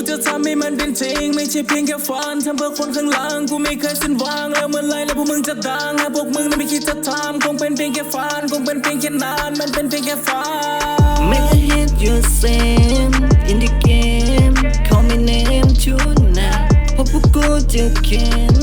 กูจะทำให้มันเป็นจริง ไม่ใช่เพียงแค่ฝันทำเพื่อคนข้างหลัง กูไม่เคยสิ้นหวังแล้วเมื่อไรแล้วพวกมึงจะดังหาพวกมึงนั้นไม่คิดจะทำคงเป็นเพียงแค่ฝันคงเป็นเพียงแค่นานมันเป็นเพียงแค่ฝัน Make a hit your same in the game Call me name tonight เพราะพวกกูจะเขียน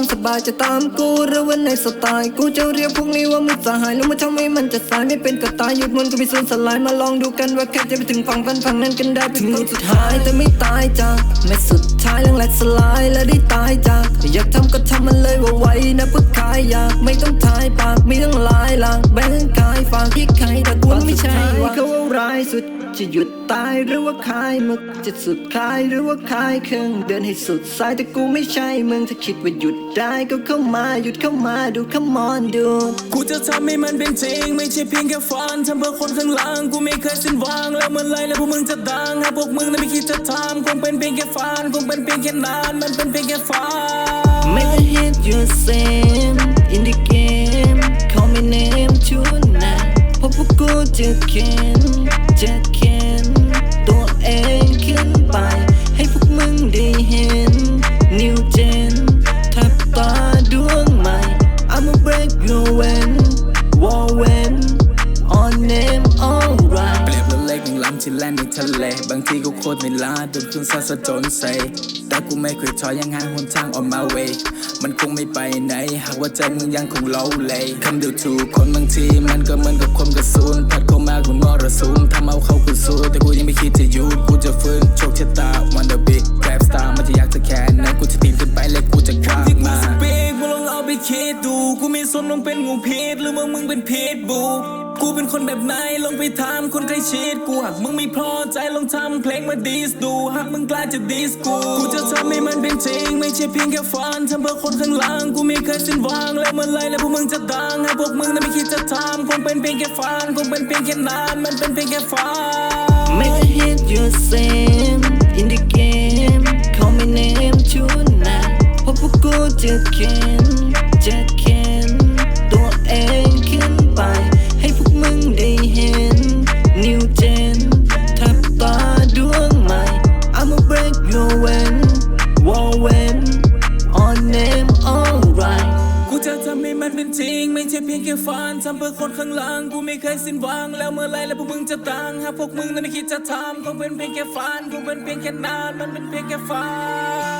ามสบายจะตามกูหรือว่าในสไตล์กูจะเรียกพวกนี้ว่ามิตรสหายแล้วมาทำให้มันจะสายไม่เป็นกระตายหยุดมันก็ไม่สูญสลายมาลองดูกันว่าใครจะไปถึงฝั่งฝันฝั่งนั้นกันได้ถึงสุดท้ายแต่ไม่ตายจากไม่สุดท้ายเรื่องแหลกสลายและได้ตายจากอยากทำก็ทำมันเลยว่าไว้นะเพื่อขายอยากไม่ต้องทายปากมีทั้งหลายหลางแบ่งกายฝากที่ใคร ใช่ว่าเขาว่าร้ายสุด จะหยุดตายหรือว่าคายมึกจะสุดคลายหรือว่าคลายเครื่องเดินให้สุดสายแต่กูไม่ใช่มึงถ้าคิดว่าหยุดได้ก็เข้ามาหยุดเข้ามาดู come on ดู กูจะทำให้มันเป็นจริง ไม่ใช่เพียงแค่ฝันทำเพื่อคนข้างหลังกูไม่เคยสิ้นหวังแล้วเมื่อไรแล้วพวกมึงจะดังหากพวกมึงนั้นไม่คิดจะทำคงเป็นเพียงแค่ฝันคงเป็นเพียงแค่นานมันเป็นเพียงแค่ฝัน Make a hit your same in the game จะเขียนจะเขียนตัวเองขึ้นไป ให้พวกมึงได้เห็น New Gen ทับตาดวงใหม่ I'ma break your when ที่แล่นในทะเล บางทีก็โคตรไม่ล้าโดนคลื่นซัดซะจนเซแต่กูไม่เคยถอยยังหาหนทางออกมาเวยมันคงไม่ไปไหน หากว่าใจมึงยังคงโลเลยคำเดียวถูกคนบางทีมันก็เหมือนกับคนกระสุนพัดเข้ามากูมรสุมทำเอาเขากูสู้แต่กูยังไม่คิดจะหยุดกูจะฟื้นโชคชะตา Wonder Big Rap Star มันจะอยากจะแค่ไหนกูจะตีมขึ้นไปและกูจะข้ามมาปีกมึงลองเอาไปคิดดูกูมีส่วนลงเป็นงูพิษหรือว่ามึงเป็นพิษบูกู กูเป็นคนแบบไหนลองไปถามคนใกล้ชิดกูหากมึงไม่พอใจลองทำเพลงมาดิสดูหากมึงกล้าจะดิสกูกูจะทำให้มันเป็นจริง ไม่ใช่เพียงแค่ฝันทำเพื่อคนข้างหลังกูไม่เคยสิ้นหวังแล้วเมื่อไรแล้วพวกมึงจะดังใหากพวกมึงนั้นไม่คิดจะทำคงเป็นเพียงแค่ฝันคงเป็นเพียงแค่นานมันเป็นเพียงแค่ฝัน Make a hit your same ให้มันเป็นจริง ไม่ใช่เพียงแค่ฝันทำเพื่อคนข้างหลังกูไม่เคยสิ้นหวัง แล้วเมื่อไรแล้วพวกมึงจะตังหากพวกมึงนั้นไม่คิดจะทำคงเป็นเพียงแค่ฝันคงเป็นเพียงแค่นานมันเป็นเพียงแค่ฝัน